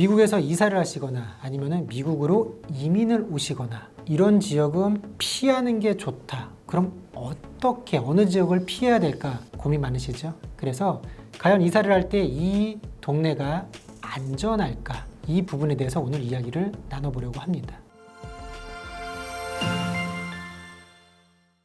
미국에서 이사를 하시거나 아니면 미국으로 이민을 오시거나 이런 지역은 피하는 게 좋다. 그럼 어떻게 어느 지역을 피해야 될까 고민 많으시죠? 그래서 과연 이사를 할 때 이 동네가 안전할까? 이 부분에 대해서 오늘 이야기를 나눠보려고 합니다.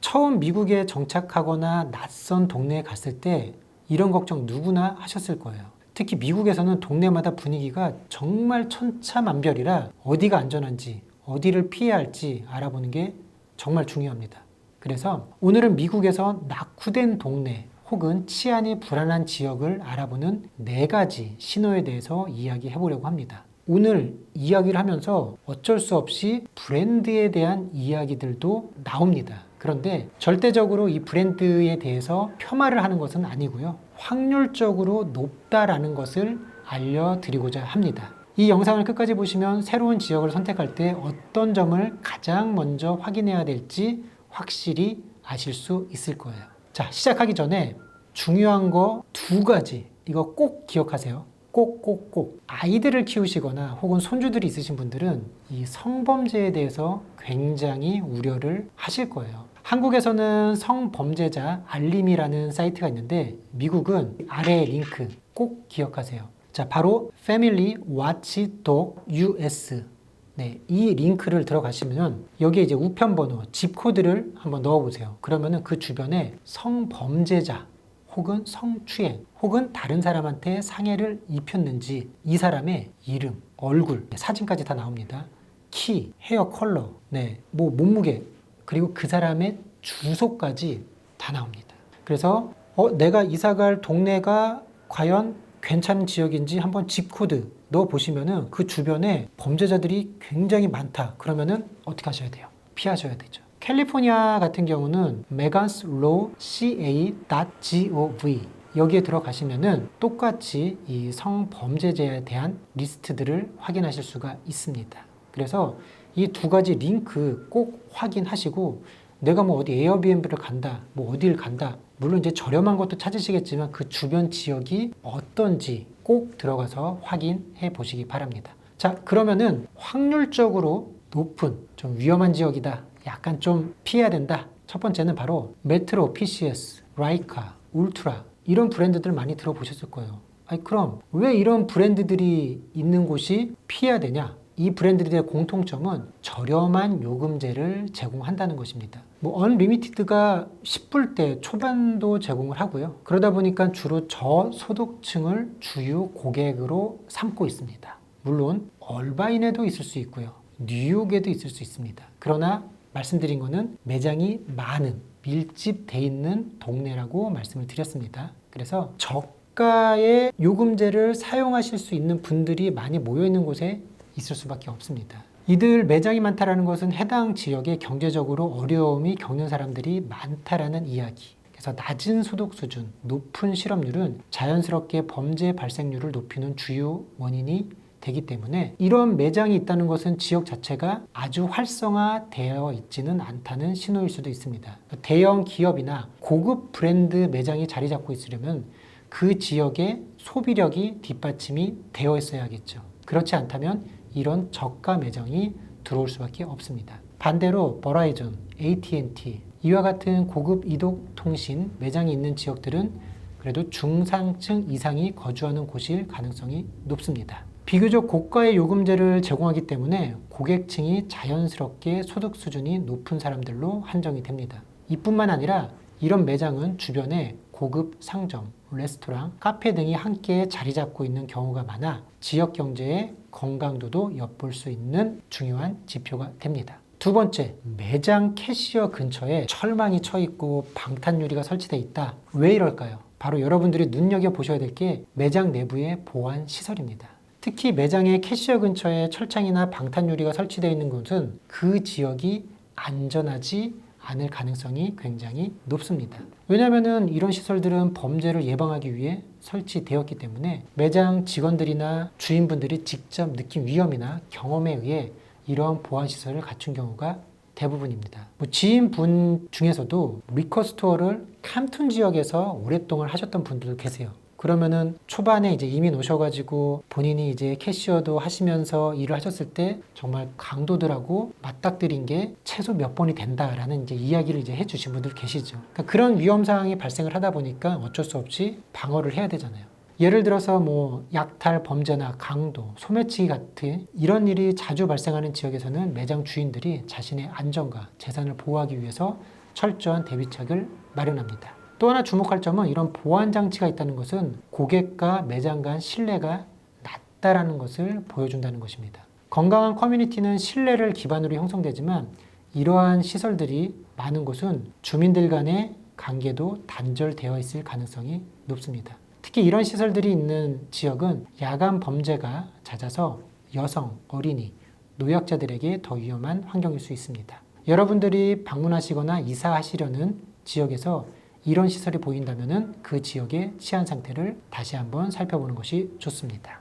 처음 미국에 정착하거나 낯선 동네에 갔을 때 이런 걱정 누구나 하셨을 거예요. 특히 미국에서는 동네마다 분위기가 정말 천차만별이라 어디가 안전한지 어디를 피해야 할지 알아보는 게 정말 중요합니다. 그래서 오늘은 미국에서 낙후된 동네 혹은 치안이 불안한 지역을 알아보는 네 가지 신호에 대해서 이야기해 보려고 합니다. 오늘 이야기를 하면서 어쩔 수 없이 브랜드에 대한 이야기들도 나옵니다. 그런데 절대적으로 이 브랜드에 대해서 폄하를 하는 것은 아니고요. 확률적으로 높다라는 것을 알려드리고자 합니다. 이 영상을 끝까지 보시면 새로운 지역을 선택할 때 어떤 점을 가장 먼저 확인해야 될지 확실히 아실 수 있을 거예요. 자, 시작하기 전에 중요한 거 두 가지 이거 꼭 기억하세요. 꼭, 꼭, 꼭. 아이들을 키우시거나 혹은 손주들이 있으신 분들은 이 성범죄에 대해서 굉장히 우려를 하실 거예요. 한국에서는 성범죄자 알림이라는 사이트가 있는데 미국은 아래 링크 꼭 기억하세요. 자, 바로 Family Watchdog US. 네, 이 링크를 들어가시면 여기에 이제 우편 번호, 집 코드를 한번 넣어 보세요. 그러면은 그 주변에 성범죄자 혹은 성추행 혹은 다른 사람한테 상해를 입혔는지 이 사람의 이름, 얼굴, 사진까지 다 나옵니다. 키, 헤어 컬러, 네, 뭐 몸무게 그리고 그 사람의 주소까지 다 나옵니다. 그래서 어, 내가 이사 갈 동네가 과연 괜찮은 지역인지 한번 집 코드 넣어 보시면은 그 주변에 범죄자들이 굉장히 많다. 그러면은 어떻게 하셔야 돼요? 피하셔야 되죠. 캘리포니아 같은 경우는 meganslawca.gov 여기에 들어가시면은 똑같이 이 성범죄자에 대한 리스트들을 확인하실 수가 있습니다. 그래서 이 두 가지 링크 꼭 확인하시고 내가 뭐 어디 에어비앤비를 간다, 뭐 어디를 간다. 물론 이제 저렴한 것도 찾으시겠지만 그 주변 지역이 어떤지 꼭 들어가서 확인해 보시기 바랍니다. 자, 그러면은 확률적으로 높은 좀 위험한 지역이다. 약간 좀 피해야 된다. 첫 번째는 바로 메트로 PCS, 라이카, 울트라 이런 브랜드들 많이 들어보셨을 거예요. 아니 그럼 왜 이런 브랜드들이 있는 곳이 피해야 되냐? 이 브랜드들의 공통점은 저렴한 요금제를 제공한다는 것입니다. 뭐 언리미티드가 10불대 초반도 제공을 하고요. 그러다 보니까 주로 저소득층을 주요 고객으로 삼고 있습니다. 물론 얼바인에도 있을 수 있고요. 뉴욕에도 있을 수 있습니다. 그러나 말씀드린 거는 매장이 많은 밀집돼 있는 동네라고 말씀을 드렸습니다. 그래서 저가의 요금제를 사용하실 수 있는 분들이 많이 모여 있는 곳에 있을 수밖에 없습니다. 이들 매장이 많다라는 것은 해당 지역에 경제적으로 어려움이 겪는 사람들이 많다라는 이야기. 그래서 낮은 소득 수준, 높은 실업률은 자연스럽게 범죄 발생률을 높이는 주요 원인이 되기 때문에 이런 매장이 있다는 것은 지역 자체가 아주 활성화되어 있지는 않다는 신호일 수도 있습니다. 대형 기업이나 고급 브랜드 매장이 자리 잡고 있으려면 그 지역의 소비력이 뒷받침이 되어 있어야겠죠. 그렇지 않다면 이런 저가 매장이 들어올 수밖에 없습니다. 반대로 버라이전, AT&T 이와 같은 고급 이동 통신 매장이 있는 지역들은 그래도 중상층 이상이 거주하는 곳일 가능성이 높습니다. 비교적 고가의 요금제를 제공하기 때문에 고객층이 자연스럽게 소득 수준이 높은 사람들로 한정이 됩니다. 이뿐만 아니라 이런 매장은 주변에 고급 상점, 레스토랑, 카페 등이 함께 자리 잡고 있는 경우가 많아 지역 경제의 건강도도 엿볼 수 있는 중요한 지표가 됩니다. 두 번째, 매장 캐시어 근처에 철망이 쳐 있고 방탄 유리가 설치되어 있다. 왜 이럴까요? 바로 여러분들이 눈여겨 보셔야 될 게 매장 내부의 보안 시설입니다. 특히 매장의 캐시어 근처에 철창이나 방탄 유리가 설치되어 있는 곳은 그 지역이 안전하지 않을 가능성이 굉장히 높습니다. 왜냐하면 이런 시설들은 범죄를 예방하기 위해 설치되었기 때문에 매장 직원들이나 주인분들이 직접 느낀 위험이나 경험에 의해 이러한 보안 시설을 갖춘 경우가 대부분입니다. 뭐 지인분 중에서도 리커 스토어를 캄툰 지역에서 오랫동안 하셨던 분들도 계세요. 그러면은 초반에 이제 이민 오셔가지고 본인이 이제 캐시어도 하시면서 일을 하셨을 때 정말 강도들하고 맞닥뜨린 게 최소 몇 번이 된다라는 이제 이야기를 이제 해주신 분들 계시죠. 그러니까 그런 위험 상황이 발생을 하다 보니까 어쩔 수 없이 방어를 해야 되잖아요. 예를 들어서 뭐 약탈 범죄나 강도, 소매치기 같은 이런 일이 자주 발생하는 지역에서는 매장 주인들이 자신의 안전과 재산을 보호하기 위해서 철저한 대비책을 마련합니다. 또 하나 주목할 점은 이런 보안 장치가 있다는 것은 고객과 매장 간 신뢰가 낮다라는 것을 보여준다는 것입니다. 건강한 커뮤니티는 신뢰를 기반으로 형성되지만 이러한 시설들이 많은 곳은 주민들 간의 관계도 단절되어 있을 가능성이 높습니다. 특히 이런 시설들이 있는 지역은 야간 범죄가 잦아서 여성, 어린이, 노약자들에게 더 위험한 환경일 수 있습니다. 여러분들이 방문하시거나 이사하시려는 지역에서 이런 시설이 보인다면 그 지역의 치안 상태를 다시 한번 살펴보는 것이 좋습니다.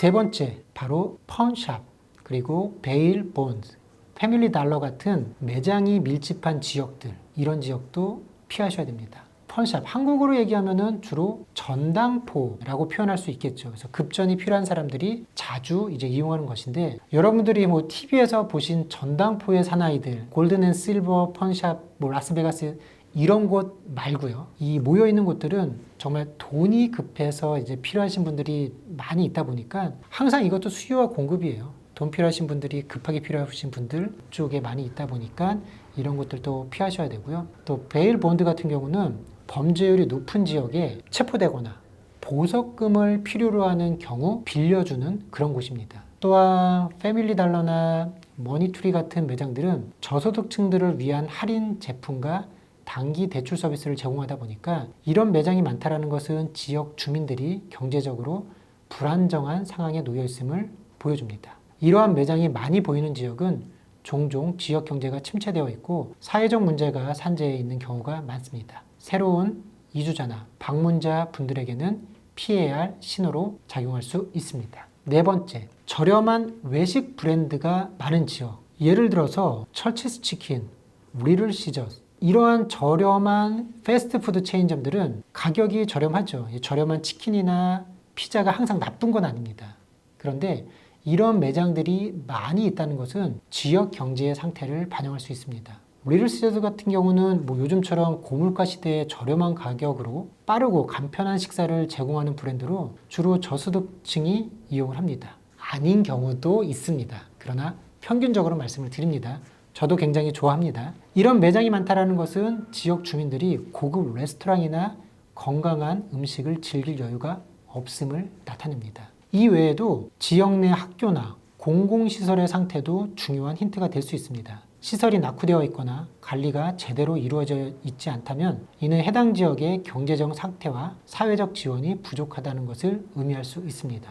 세 번째, 바로 펀샵, 그리고 베일 본드, 패밀리 달러 같은 매장이 밀집한 지역들, 이런 지역도 피하셔야 됩니다. 펀샵, 한국어로 얘기하면은 주로 전당포라고 표현할 수 있겠죠. 그래서 급전이 필요한 사람들이 자주 이제 이용하는 것인데 여러분들이 뭐 TV에서 보신 전당포의 사나이들, 골든 앤 실버 펀샵, 뭐 라스베가스 이런 곳 말고요. 이 모여 있는 곳들은 정말 돈이 급해서 이제 필요하신 분들이 많이 있다 보니까 항상 이것도 수요와 공급이에요. 돈 필요하신 분들이 급하게 필요하신 분들 쪽에 많이 있다 보니까 이런 것들도 피하셔야 되고요. 또 베일 본드 같은 경우는 범죄율이 높은 지역에 체포되거나 보석금을 필요로 하는 경우 빌려주는 그런 곳입니다. 또한 패밀리 달러나 머니투리 같은 매장들은 저소득층들을 위한 할인 제품과 단기 대출 서비스를 제공하다 보니까 이런 매장이 많다라는 것은 지역 주민들이 경제적으로 불안정한 상황에 놓여 있음을 보여줍니다. 이러한 매장이 많이 보이는 지역은 종종 지역 경제가 침체되어 있고 사회적 문제가 산재해 있는 경우가 많습니다. 새로운 이주자나 방문자 분들에게는 할 신호로 작용할 수 있습니다. 네 번째, 저렴한 외식 브랜드가 많은 지역. 예를 들어서 철치스 치킨, 리를 시저스 이러한 저렴한 패스트푸드 체인점들은 가격이 저렴하죠. 저렴한 치킨이나 피자가 항상 나쁜 건 아닙니다. 그런데 이런 매장들이 많이 있다는 것은 지역 경제의 상태를 반영할 수 있습니다. 리를 시저스 같은 경우는 뭐 요즘처럼 고물가 시대에 저렴한 가격으로 빠르고 간편한 식사를 제공하는 브랜드로 주로 저소득층이 이용을 합니다. 아닌 경우도 있습니다. 그러나 평균적으로 말씀을 드립니다. 저도 굉장히 좋아합니다. 이런 매장이 많다라는 것은 지역 주민들이 고급 레스토랑이나 건강한 음식을 즐길 여유가 없음을 나타냅니다. 이 외에도 지역 내 학교나 공공시설의 상태도 중요한 힌트가 될 수 있습니다. 시설이 낙후되어 있거나 관리가 제대로 이루어져 있지 않다면 이는 해당 지역의 경제적 상태와 사회적 지원이 부족하다는 것을 의미할 수 있습니다.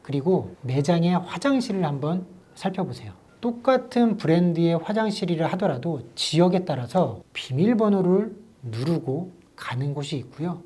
그리고 매장의 화장실을 한번 살펴보세요. 똑같은 브랜드의 화장실이라 하더라도 지역에 따라서 비밀번호를 누르고 가는 곳이 있고요.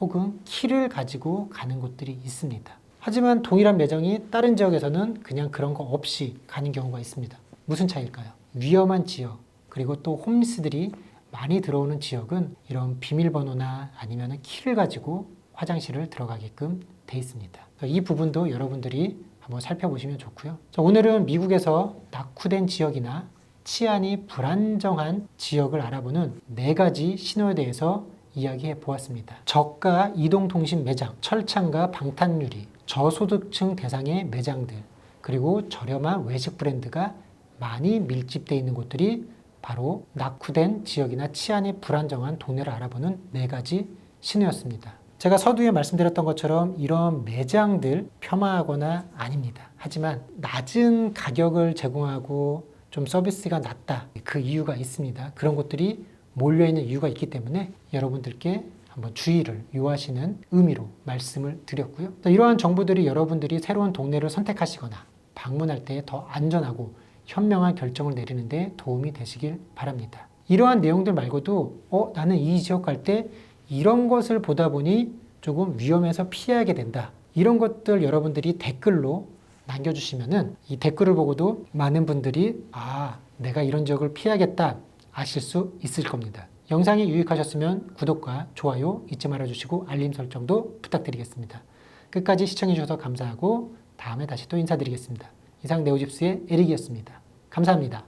혹은 키를 가지고 가는 곳들이 있습니다. 하지만 동일한 매장이 다른 지역에서는 그냥 그런 거 없이 가는 경우가 있습니다. 무슨 차이일까요? 위험한 지역, 그리고 또 홈리스들이 많이 들어오는 지역은 이런 비밀번호나 아니면 키를 가지고 화장실을 들어가게끔 돼 있습니다. 이 부분도 여러분들이 한번 살펴보시면 좋고요. 자, 오늘은 미국에서 낙후된 지역이나 치안이 불안정한 지역을 알아보는 네 가지 신호에 대해서 이야기해 보았습니다. 저가 이동통신 매장, 철창과 방탄유리, 저소득층 대상의 매장들, 그리고 저렴한 외식 브랜드가 많이 밀집되어 있는 곳들이 바로 낙후된 지역이나 치안이 불안정한 동네를 알아보는 네 가지 신호였습니다. 제가 서두에 말씀드렸던 것처럼 이런 매장들 폄하하거나 아닙니다. 하지만 낮은 가격을 제공하고 좀 서비스가 낮다. 그 이유가 있습니다. 그런 곳들이 몰려있는 이유가 있기 때문에 여러분들께 한번 주의를 요하시는 의미로 말씀을 드렸고요. 이러한 정보들이 여러분들이 새로운 동네를 선택하시거나 방문할 때 더 안전하고 현명한 결정을 내리는데 도움이 되시길 바랍니다. 이러한 내용들 말고도 어 나는 이 지역 갈 때 이런 것을 보다 보니 조금 위험해서 피하게 된다. 이런 것들 여러분들이 댓글로 남겨주시면은 이 댓글을 보고도 많은 분들이 아 내가 이런 지역을 피하겠다 아실 수 있을 겁니다. 영상이 유익하셨으면 구독과 좋아요 잊지 말아주시고 알림 설정도 부탁드리겠습니다. 끝까지 시청해주셔서 감사하고 다음에 다시 또 인사드리겠습니다. 이상 네오집스의 에릭이었습니다. 감사합니다.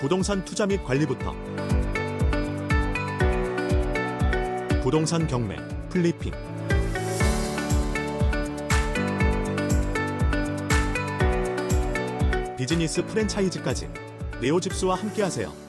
부동산 투자 및 관리부터 부동산 경매, 플리핑 비즈니스 프랜차이즈까지 네오집스와 함께하세요.